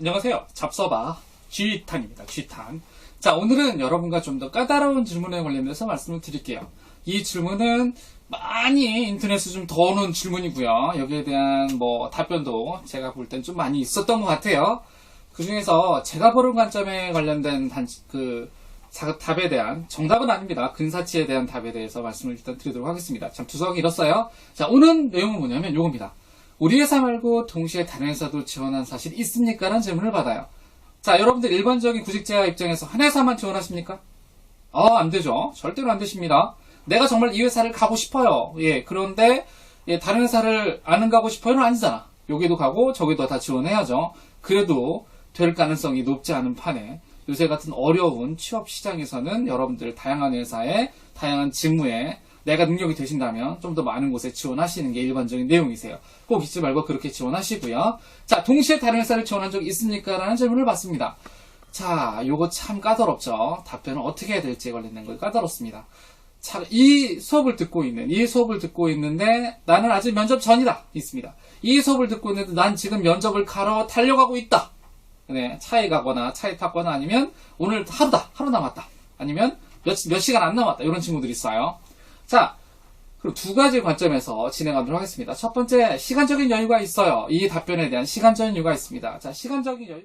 안녕하세요. 잡서봐 G탄입니다. G탄. 자, 오늘은 여러분과 좀 더 까다로운 질문에 관련해서 말씀을 드릴게요. 이 질문은 많이 인터넷에 좀 더 오는 질문이고요. 여기에 대한 뭐 답변도 제가 볼 땐 좀 많이 있었던 것 같아요. 그 중에서 제가 보는 관점에 관련된 단, 그, 자- 답에 대한 정답은 아닙니다. 근사치에 대한 답에 대해서 말씀을 일단 드리도록 하겠습니다. 참 두성이 이렇어요. 자, 오늘 내용은 뭐냐면 요겁니다. 우리 회사 말고 동시에 다른 회사도 지원한 사실 있습니까? 라는 질문을 받아요. 자, 여러분들 일반적인 구직자 입장에서 한 회사만 지원하십니까? 아, 안 되죠. 절대로 안 되십니다. 내가 정말 이 회사를 가고 싶어요. 예, 그런데, 예, 다른 회사를 안 가고 싶어요는 아니잖아. 여기도 가고, 저기도 다 지원해야죠. 그래도 될 가능성이 높지 않은 판에, 요새 같은 어려운 취업 시장에서는 여러분들 다양한 회사에, 다양한 직무에, 내가 능력이 되신다면 좀 더 많은 곳에 지원하시는 게 일반적인 내용이세요. 꼭 잊지 말고 그렇게 지원하시고요. 자, 동시에 다른 회사를 지원한 적 있습니까? 라는 질문을 받습니다. 자, 요거 참 까다롭죠. 답변을 어떻게 해야 될지에 관련된 거 까다롭습니다. 자, 이 수업을 듣고 있는, 이 수업을 듣고 있는데 나는 아직 면접 전이다. 있습니다. 이 수업을 듣고 있는데 난 지금 면접을 가러 달려가고 있다. 네, 차에 가거나 차에 탔거나 아니면 오늘 하루다. 하루 남았다. 아니면 몇, 몇 시간 안 남았다. 이런 친구들이 있어요. 자, 그럼 두 가지 관점에서 진행하도록 하겠습니다. 첫 번째, 시간적인 여유가 있어요. 이 답변에 대한 시간적인 여유가 있습니다. 자, 시간적인 여유.